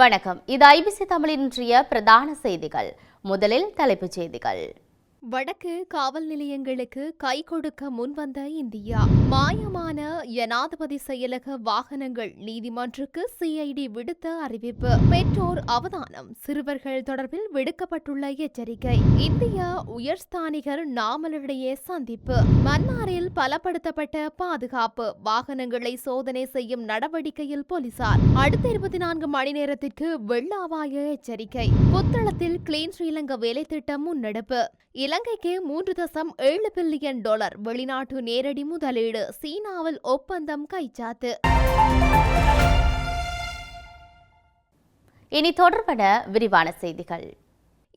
வணக்கம். இது ஐபிசி தமிழின் இன்றைய பிரதான செய்திகள். முதலில் தலைப்புச் செய்திகள். வடக்கு காவல் நிலையங்களுக்கு கை கொடுக்க முன்வந்த இந்தியா. மாயமான ஜனாதிபதி செயலக வாகனங்கள் நீதிமன்றுக்கு சிஐடி விடுத்த அறிவிப்பு. பெற்றோர் அவதானம். சிறுவர்கள் தொடர்பில் விடுக்கப்பட்டுள்ள எச்சரிக்கை. இந்தியா உயர்ஸ்தானிகர் நாமலரிடையே சந்திப்பு. மன்னாரில் பலப்படுத்தப்பட்ட பாதுகாப்பு. வாகனங்களை சோதனை செய்யும் நடவடிக்கையில் போலீசார். அடுத்த இருபத்தி நான்கு மணி நேரத்திற்கு வெள்ள அபாய எச்சரிக்கை. புத்தளத்தில் கிளீன் ஸ்ரீலங்கா வேலை திட்டம் முன்னெடுப்பு. இலங்கைக்கு மூன்று தசம் ஏழு பில்லியன் டாலர் வெளிநாட்டு நேரடி முதலீடு சீனாவில் ஒப்பந்தம் கைச்சாத்து. இனி தொடர்பட விரிவான செய்திகள்.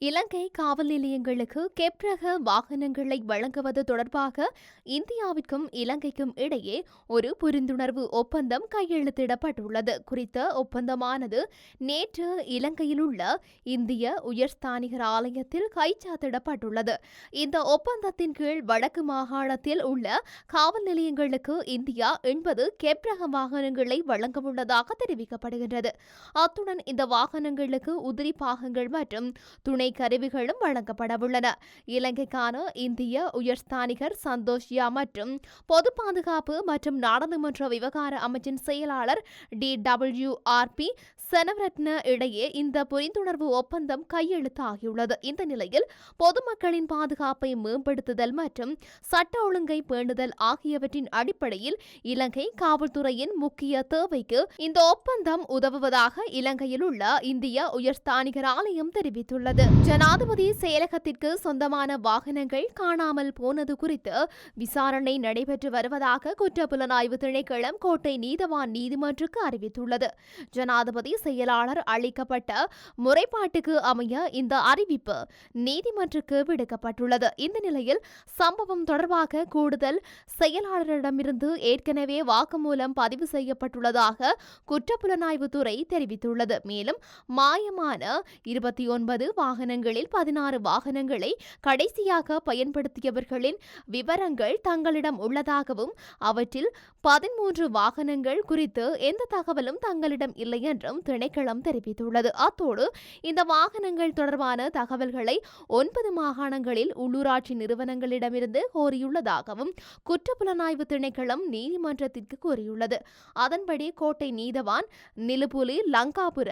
இலங்கை காவல் நிலையங்களுக்கு கெப்ரக வாகனங்களை வழங்குவது தொடர்பாக இந்தியாவிற்கும் இலங்கைக்கும் இடையே ஒரு புரிந்துணர்வு ஒப்பந்தம் கையெழுத்திடப்பட்டுள்ளது. குறித்த ஒப்பந்தமானது நேற்று இலங்கையில் உள்ள இந்திய உயர்ஸ்தானிகர் ஆலயத்தில் கைச்சாத்திடப்பட்டுள்ளது. இந்த ஒப்பந்தத்தின் கீழ் வடக்கு மாகாணத்தில் உள்ள காவல் நிலையங்களுக்கு இந்தியா எண்பது கெப்ரக வாகனங்களை வழங்கவுள்ளதாக தெரிவிக்கப்படுகின்றது. அத்துடன் இந்த வாகனங்களுக்கு உதிரி பாகங்கள் மற்றும் துணை கருவிகளும் வழங்கப்படவுள்ளன. இலங்கைக்கான இந்திய உயர்ஸ்தானிகர் சந்தோஷ் யா மற்றும் பொது பாதுகாப்பு மற்றும் நாடாளுமன்ற விவகார அமைச்சின் செயலாளர் D W R P Seneviratne இடையே இந்த புரிந்துணர்வு ஒப்பந்தம் கையெழுத்தாகியுள்ளது. இந்த நிலையில் பொதுமக்களின் பாதுகாப்பை மேம்படுத்துதல் மற்றும் சட்ட ஒழுங்கை பேணுதல் ஆகியவற்றின் அடிப்படையில் இலங்கை காவல்துறையின் முக்கிய தேவைக்கு இந்த ஒப்பந்தம் உதவுவதாக இலங்கையில் உள்ள இந்திய உயர்ஸ்தானிகர் ஆலயம் தெரிவித்துள்ளது. ஜனாதிபதி செயலகத்திற்கு சொந்தமான வாகனங்கள் காணாமல் போனது குறித்து விசாரணை நடைபெற்று வருவதாக குற்றப்புலனாய்வு திணைக்களம் கோட்டை நீதவான் நீதிமன்றுக்கு அறிவித்துள்ளது. ஜனாதிபதி செயலாளர் அளிக்கப்பட்ட முறைப்பாட்டுக்கு அமைய இந்த அறிவிப்பு நீதிமன்றுக்கு விடுக்கப்பட்டுள்ளது. இந்த நிலையில் சம்பவம் தொடர்பாக கூடுதல் செயலாளரிடமிருந்து ஏற்கனவே வாக்குமூலம் பதிவு செய்யப்பட்டுள்ளதாக குற்றப்புலனாய்வு துறை தெரிவித்துள்ளது. மேலும் மாயமான இருபத்தி ஒன்பது வாகனங்களில் பதினாறு வாகனங்களை கடைசியாக பயன்படுத்தியவர்களின் விவரங்கள் தங்களிடம் உள்ளதாகவும் அவற்றில் பதிமூன்று வாகனங்கள் குறித்து எந்த தகவலும் தங்களிடம் இல்லை என்றும் திணைக்களம் தெரிவித்துள்ளது. அத்தோடு இந்த வாகனங்கள் தொடர்பான தகவல்களை ஒன்பது மாகாணங்களில் உள்ளூராட்சி நிறுவனங்களிடமிருந்து கோரியுள்ளதாகவும் குற்றப்புலனாய்வு திணைக்களம் நீதிமன்றத்திற்கு கூறியுள்ளது. அதன்படி கோட்டை நீதவான் நிலுபுலி லங்காபுர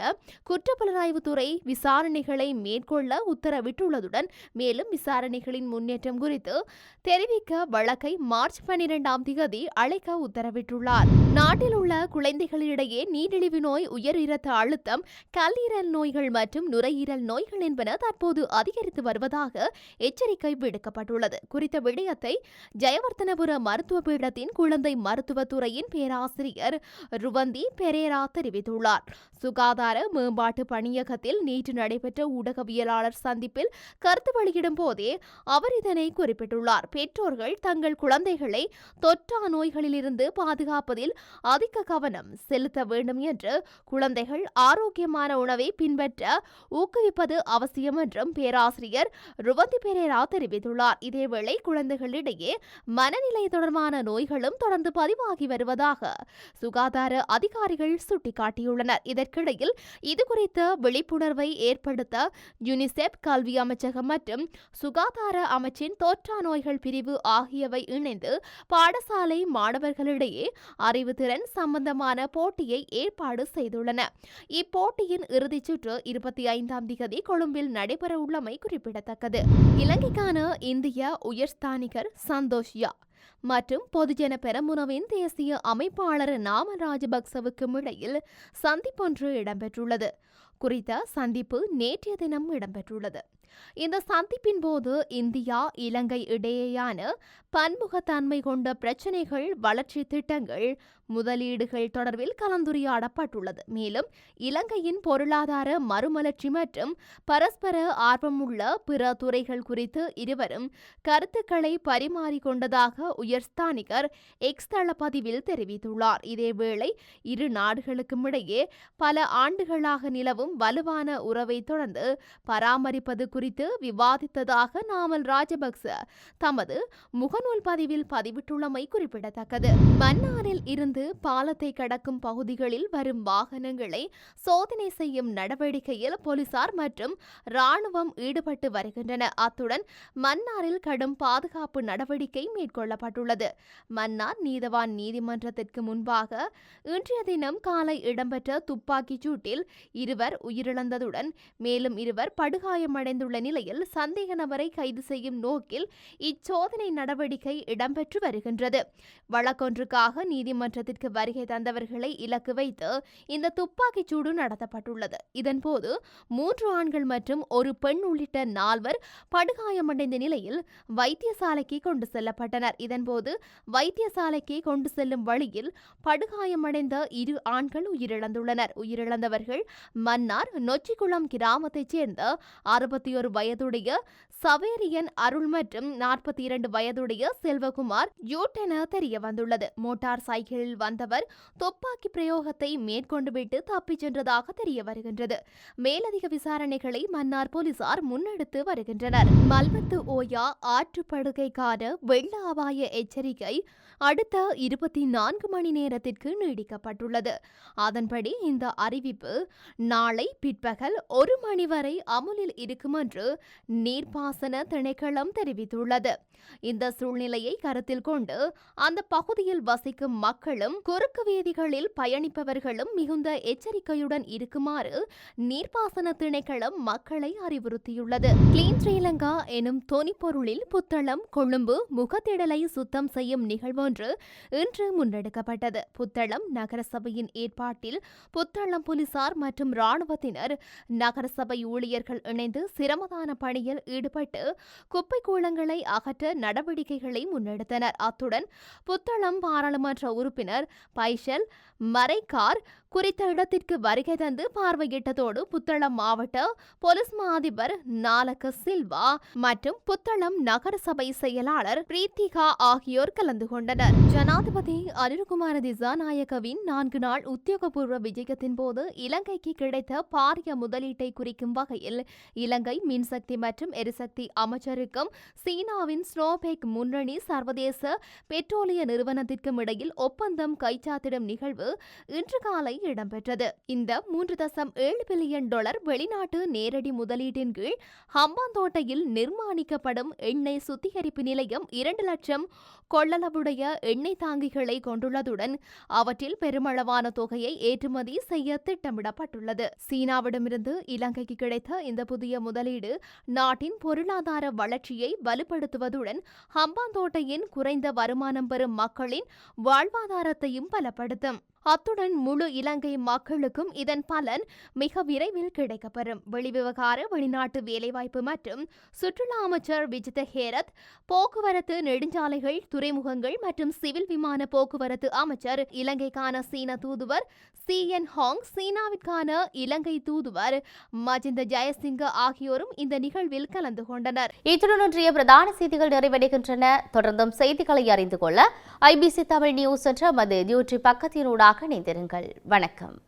குற்றப்புலனாய்வுத்துறை விசாரணைகளை மேற்கொள்ள உத்தரவிட்டுள்ளதுடன் மேலும் விசாரணைகளின் முன்னேற்றம் குறித்து தெரிவிக்க வழக்கை மார்ச் பன்னிரெண்டாம் தேதி அழைக்க உத்தரவிட்டுள்ளார். நாட்டில் உள்ள குழந்தைகளிடையே நீரிழிவு நோய் உயர் இரத்த அழுத்தம் கல்லீரல் நோய்கள் மற்றும் நுரையீரல் நோய்கள் என்பன தற்போது அதிகரித்து வருவதாக எச்சரிக்கை விடுக்கப்பட்டுள்ளது. குறித்த விடயத்தை ஜெயவர்த்தனபுர மருத்துவ பீடத்தின் குழந்தை மருத்துவத்துறையின் பேராசிரியர் ருவந்தி பெரேரா தெரிவித்துள்ளார். சுகாதார மேம்பாட்டு பணியகத்தில் நேற்று நடைபெற்ற ஊடகவியலாளர் சந்திப்பில் கருத்து வெளியிடும் போதே அவர் இதனை குறிப்பிட்டுள்ளார். பெற்றோர்கள் தங்கள் குழந்தைகளை தொற்றா நோய்களிலிருந்து பாதுகாப்பதில் அதிக கவனம் செலுத்த வேண்டும் என்று குழந்தைகள் ஆரோக்கியமான உணவை பின்பற்ற ஊக்குவிப்பது அவசியம் என்றும் பேராசிரியர் ருவந்தி பெரேரா தெரிவித்துள்ளார். இதேவேளை குழந்தைகளிடையே மனநிலை தொடர்பான நோய்களும் தொடர்ந்து பதிவாகி வருவதாக சுகாதார அதிகாரிகள் சுட்டிக்காட்டியுள்ளனர். இதற்கிடையில் இதுகுறித்த விழிப்புணர்வை ஏற்படுத்த யூனிசெப் கல்வி அமைச்சகம் மற்றும் சுகாதார அமைச்சின் தொற்றா நோய்கள் பிரிவு ஆகியவை இணைந்து பாடசாலை மாணவர்களிடையே அறிவுத்திறன் சம்பந்தமான போட்டியை ஏற்பாடு செய்துள்ளன. இப்போட்டியின் இறுதிச் சுற்று இருபத்தி ஐந்தாம் திகதி கொழும்பில் நடைபெறவுள்ளமை குறிப்பிடத்தக்கது. இலங்கைக்கான இந்திய உயர்ஸ்தானிகர் சந்தோஷ்யா மற்றும் பொதுஜன பெரமுனவின் தேசிய அமைப்பாளர் நாம ராஜபக்சவுக்கும் இடையில் சந்திப்பொன்று இடம்பெற்றுள்ளது. குறித்த சந்திப்பு நேற்றைய தினம் இடம்பெற்றுள்ளது. இந்த சந்திப்பின் போது இந்தியா இலங்கை இடையேயான பன்முகத்தன்மை கொண்ட பிரச்சினைகள் வளர்ச்சி திட்டங்கள் முதலீடுகள் தொடர்பில் கலந்துரையாடப்பட்டுள்ளது. மேலும் இலங்கையின் பொருளாதார மறுமலர்ச்சி மற்றும் பரஸ்பர ஆர்வமுள்ள பிற துறைகள் குறித்து இருவரும் கருத்துக்களை பரிமாறிக்கொண்டதாக உயர்ஸ்தானிகர் எக்ஸ் தள பதிவில் தெரிவித்துள்ளார். இதேவேளை இரு நாடுகளுக்கும் இடையே பல ஆண்டுகளாக நிலவும் வலுவான உறவை தொடர்ந்து பராமரிப்பது குறித்து குறித்து விவாதித்ததாக நாமல் ராஜபக்ச தமது முகநூல் பதிவில் பதிவிட்டுள்ளமை குறிப்பிடத்தக்கது. மன்னாரில் இருந்து பாலத்தை கடக்கும் பகுதிகளில் வரும் வாகனங்களை சோதனை செய்யும் நடவடிக்கையில் போலீசார் மற்றும் ராணுவம் ஈடுபட்டு வருகின்றன. அத்துடன் மன்னாரில் கடும் பாதுகாப்பு நடவடிக்கை மேற்கொள்ளப்பட்டுள்ளது. மன்னார் நீதவான் நீதிமன்றத்திற்கு முன்பாக இன்றைய தினம் காலை இடம்பெற்ற துப்பாக்கிச் சூட்டில் இருவர் உயிரிழந்ததுடன் மேலும் இருவர் படுகாயமடைந்துள்ள நிலையில் சந்தேக நபரை கைது செய்யும் நோக்கில் இச்சோதனை நடவடிக்கை இடம்பெற்று வருகின்றது. வழக்கொன்றுக்காக நீதிமன்றத்திற்கு வருகை தந்தவர்களை இலக்கு வைத்து இந்த துப்பாக்கிச் சூடு நடத்தப்பட்டுள்ளது. இதன்போது மூன்று ஆண்கள் மற்றும் ஒரு பெண் உள்ளிட்ட நால்வர் படுகாயமடைந்த நிலையில் வைத்தியசாலைக்கு கொண்டு செல்லப்பட்டனர். இதன்போது வைத்தியசாலைக்கு கொண்டு செல்லும் வழியில் படுகாயமடைந்த இரு ஆண்கள் உயிரிழந்துள்ளனர். உயிரிழந்தவர்கள் மன்னார் நொச்சிக்குளம் கிராமத்தைச் சேர்ந்த அறுபத்தி ஒரு வயதுடைய சவேரியன் அருள் மற்றும் நாற்பத்தி இரண்டு வயதுடைய செல்வகுமார் யூட் என தெரிய வந்துள்ளது. மோட்டார் சைக்கிளில் வந்தவர் துப்பாக்கி பிரயோகத்தை மேற்கொண்டுவிட்டு தப்பிச் சென்றதாக தெரிய வருகின்றது. மேலதிக விசாரணைகளை மன்னார் போலீசார் முன்னெடுத்து வருகின்றனர். மல்வத்து ஓயா ஆற்றுப்படுகைக்கான வெள்ள அபாய எச்சரிக்கை அடுத்த இருபத்தி நான்கு மணி நேரத்திற்கு நீடிக்கப்பட்டுள்ளது. அதன்படி இந்த அறிவிப்பு நாளை பிற்பகல் ஒரு மணி வரை அமுலில் இருக்கும் என்று நீர்ப்பாசன திணைக்களம் தெரிவித்துள்ளது. இந்த சூழ்நிலையை கருத்தில் கொண்டு அந்த பகுதியில் வசிக்கும் மக்களும் குறுக்கு வீதிகளில் பயணிப்பவர்களும் மிகுந்த எச்சரிக்கையுடன் இருக்குமாறு நீர்ப்பாசன திணைக்களம் மக்களை அறிவுறுத்தியுள்ளது. கிளீன் ஸ்ரீலங்கா எனும் தொனிப்பொருளில் புத்தளம் கொழும்பு முகத்திடலை சுத்தம் செய்யும் நிகழ்வொன்று இன்று முன்னெடுக்கப்பட்டது. புத்தளம் நகரசபையின் ஏற்பாட்டில் புத்தளம் போலீசார் மற்றும் ராணுவத்தினர் நகரசபை ஊழியர்கள் இணைந்து சிரமதான பணியில் ஈடுபட்டு குப்பை கூளங்களை அகற்ற நடவடிக்கைகளை முன்னெடுத்தனர். அத்துடன் புத்தளம் பாராளுமன்ற உறுப்பினர் பைஷல் மரைக்கார் குறித்த இடத்திற்கு வருகை தந்து பார்வையிட்டதோடு புத்தளம் மாவட்ட போலீஸ் மாதிபர் நாலக சில்வா மற்றும் புத்தளம் நகரசபை செயலாளர் பிரீத்திகா ஆகியோர் கலந்து கொண்டனர். ஜனாதிபதி அருள்குமார திசாநாயகவின் நான்கு நாள் உத்தியோகபூர்வ விஜயத்தின் போது இலங்கைக்கு கிடைத்த பாரிய முதலீட்டை குறிக்கும் வகையில் இலங்கை மின்சக்தி மற்றும் எரிசக்தி அமைச்சருக்கும் சீனாவின் ஸ்னோபெக் முன்னணி சர்வதேச பெட்ரோலிய நிறுவனத்திற்கும் இடையில் ஒப்பந்தம் கைச்சாத்திடும் நிகழ்வு இன்று காலை இடம்பெற்றது. இந்த மூன்று தசம் ஏழு பில்லியன் டாலர் வெளிநாட்டு நேரடி முதலீட்டின் கீழ் ஹம்பாந்தோட்டையில் நிர்மாணிக்கப்படும் எண்ணெய் சுத்திகரிப்பு நிலையம் இரண்டு லட்சம் கொள்ளளவுடைய எண்ணெய் தாங்கிகளை கொண்டுள்ளதுடன் அவற்றில் பெருமளவான தொகையை ஏற்றுமதி செய்ய திட்டமிடப்பட்டுள்ளது. சீனாவிடமிருந்து இலங்கைக்கு கிடைத்த இந்த புதிய முதலீடு நாட்டின் பொருளாதார வளர்ச்சியை வலுப்படுத்துவதுடன் ஹம்பாந்தோட்டையின் குறைந்த வருமானம் பெறும் மக்களின் வாழ்வாதாரத்தையும் பலப்படுத்தும். அத்துடன் முழு இலங்கை மக்களுக்கும் இதன் பலன் மிக விரைவில் கிடைக்கப்பெறும். வெளிவிவகார வெளிநாட்டு வேலைவாய்ப்பு மற்றும் சுற்றுலா அமைச்சர் விஜித ஹேரத் போக்குவரத்து நெடுஞ்சாலைகள் துறைமுகங்கள் மற்றும் சிவில் விமான போக்குவரத்து அமைச்சர் இலங்கைக்கான சீன தூதுவர் சி என் ஹாங் சீனாவிற்கான இலங்கை தூதுவர் மஜிந்த ஜெயசிங்க ஆகியோரும் இந்த நிகழ்வில் கலந்து கொண்டனர். இத்துடன் இன்றைய பிரதான செய்திகள் நிறைவடைகின்றன. தொடர்ந்தும் செய்திகளை அறிந்து கொள்ள ஐபிசி தமிழ் நியூஸ் என்ற மது யூடியூப் பக்கத்தினூடாக இணைந்திருங்கள். வணக்கம்.